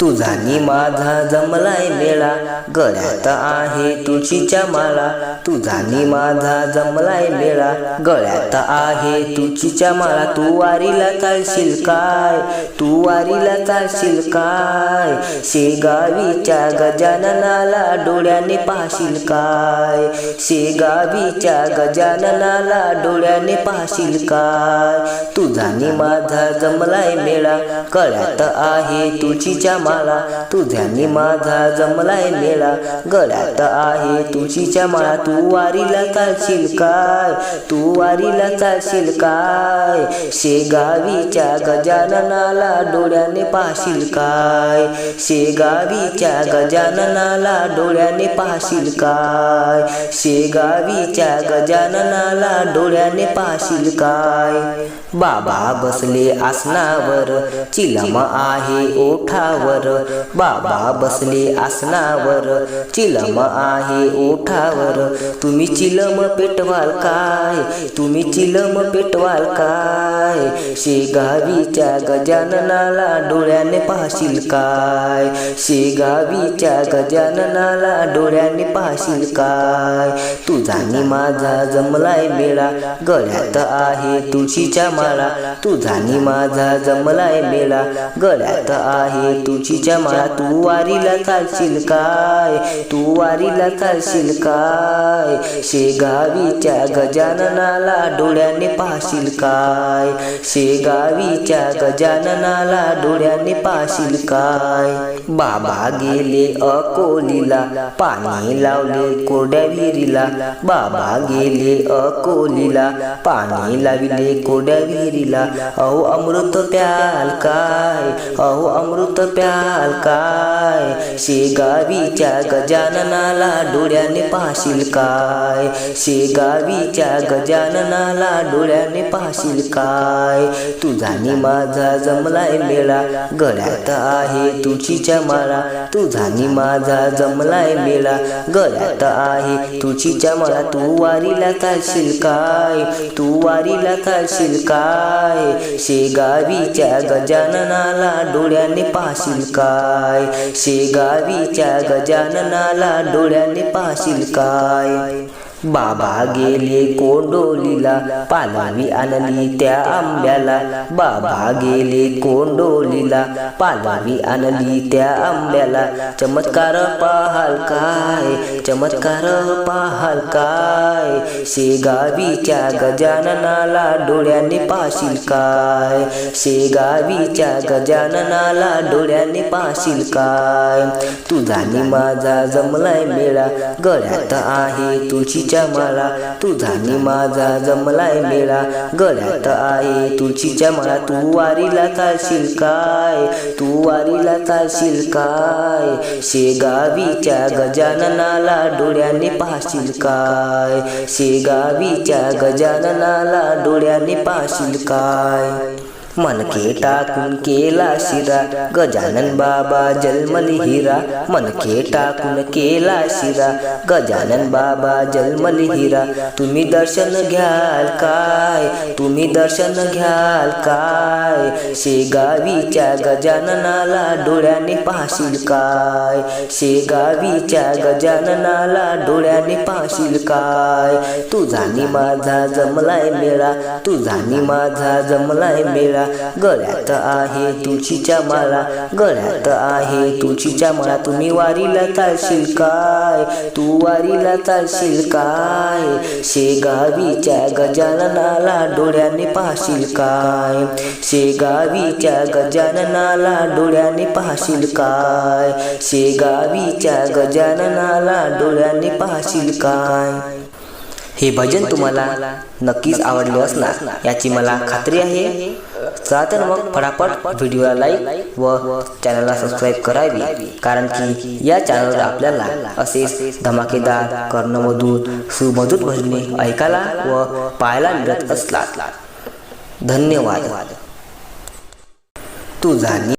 तुझानी माझा जमलाय मेळा गळ्यात आहे तुळशीच्या माळा. तुझानी माझा जमलाय मेळा गळ्यात आहे तुळशीच्या माळा. तू वारीला चालशील काय? तू वारीला चालशील काय? शेगावीच्या गजाननाला डोळ्याने पाहशील काय? शेगावीच्या गजाननाला डोळ्याने पाहशील काय? तुझानी माझा जमलाय मेळा गळ्यात आहे तुळशीच्या माळा तुझ्यानी माझा जमलाय मेळा. गळ्यात आहे तुळशीच्या माळा तू वारीला चालशील काय? तू वारीला चालशील काय? शेगावीच्या गजाननाला डोळ्याने पाहशील काय? शेगावीच्या गजाननाला डोळ्याने पाहशील काय? शेगावीच्या गजाननाला डोळ्याने पाहशील काय? बाबा बसले आसनावर चिलम आहे ओठावर. बाबा बसले आसनावर चिलम आहे ओठावर तुम्ही चिलम पेटवाल काय? तुम्ही चिलम पेटवाल काय? शेगावीच्या गजाननाला डोळ्याने पाहशील काय? शेगावीच्या गजाननाला डोळ्याने पाहशील काय? तुझा नि माझा जमलाय मेळा. गळ्यात आहे तुळशीच्या माळा. तुझा नि माझा जमलाय मेळा. गळ्यात आहे तुळशीच्या माळा तू वारीला चालशील काय? तू वारीला चालशील काय? शेगावीच्या गजाननाला डोळ्याने पाहशील काय? शेगावीच्या गजाननाला डोळ्याने पाहशील काय? बाबा गेले अकोलीला पाणी लावले कोरड्या विहिरीला. बाबा गेले अकोलीला पाणी लाविले कोरड्या विहिरीला. अहो अमृत प्याल काय? अहो अमृत प्याल काय? शेगावीच्या गजाननाला डोळ्याने पाहशील काय? शेगावीच्या गजाननाला डोळ्याने पाहशील काय? तुझा नि माझा जमलाय मेळा गळ्यात आहे तुळशीच्या माळा. तुझानी माझा जमलाय मेळा गळ्यात आहे तुझीच्या माळा. तू वारीला चालशील काय? तू वारीला चालशील काय? शेगावीच्या गजाननाला डोळ्याने पाहशील काय? शेगावीच्या गजाननाला डोळ्याने पाहशील काय? बाबा गेले कोंडोलीला पालवी आणली त्या आंब्याला. बाबा गेले कोंडोलीला पालवी आणली त्या आंब्याला. चमत्कार पाहाल काय? चमत्कार पाहाल काय? शेगावीच्या गजाननाला डोळ्याने पाशील काय? शेगावीच्या गजाननाला डोळ्याने पाहशील काय? तुझानी माझा जमलाय मेळा गळ्यात आहे तुझी मला माळा तुझानी माझा जमलाय मेळा. गळ्यात आहे तुळशीच्या माळा तू वारीला चालशील काय? तू वारीला चालशील काय? शेगावीच्या गजाननाला डोळ्याने पाहशील काय? शेगावीच्या गजाननाला डोळ्याने पाहशील काय? मनके टाकून केला शिरा गजानन बाबा जलमली हिरा। मनके टाकून केला शिरा गजानन बाबा जलमली हिरा। तुम्ही दर्शन घ्याल काय? तुम्ही दर्शन घ्याल काय? शेगावीच्या गजाननाला डोळ्याने पाहशील काय? शेगावीच्या गजाननाला डोळ्याने पाहशील काय? तुझानी माझा जमलाय मेळा तुझानी माझा जमलाय मेळा। गळ्यात आहे तुळशीच्या माळा गळ्यात आहे तुळशीच्या माळा. तुम्ही वारीला चालशील काय? तू वारीला चालशील काय? शेगावीच्या गजाननाला डोळ्याने पाहशील काय? शेगावीच्या गजाननाला डोळ्याने पाहशील काय? शेगावीच्या गजाननाला डोळ्याने पाहशील काय? हे भजन तुम्हाला नक्कीच आवडले असणार याची मला खात्री आहे. चला तर मग फटाफट व्हिडिओला लाईक व चॅनलला सबस्क्राईब करावी कारण की या चॅनलवर आपल्याला असेच धमाकेदार कर्णमधूर सुमधूर भजने ऐकायला व पाहायला मिळत असला धन्यवाद. तू झाली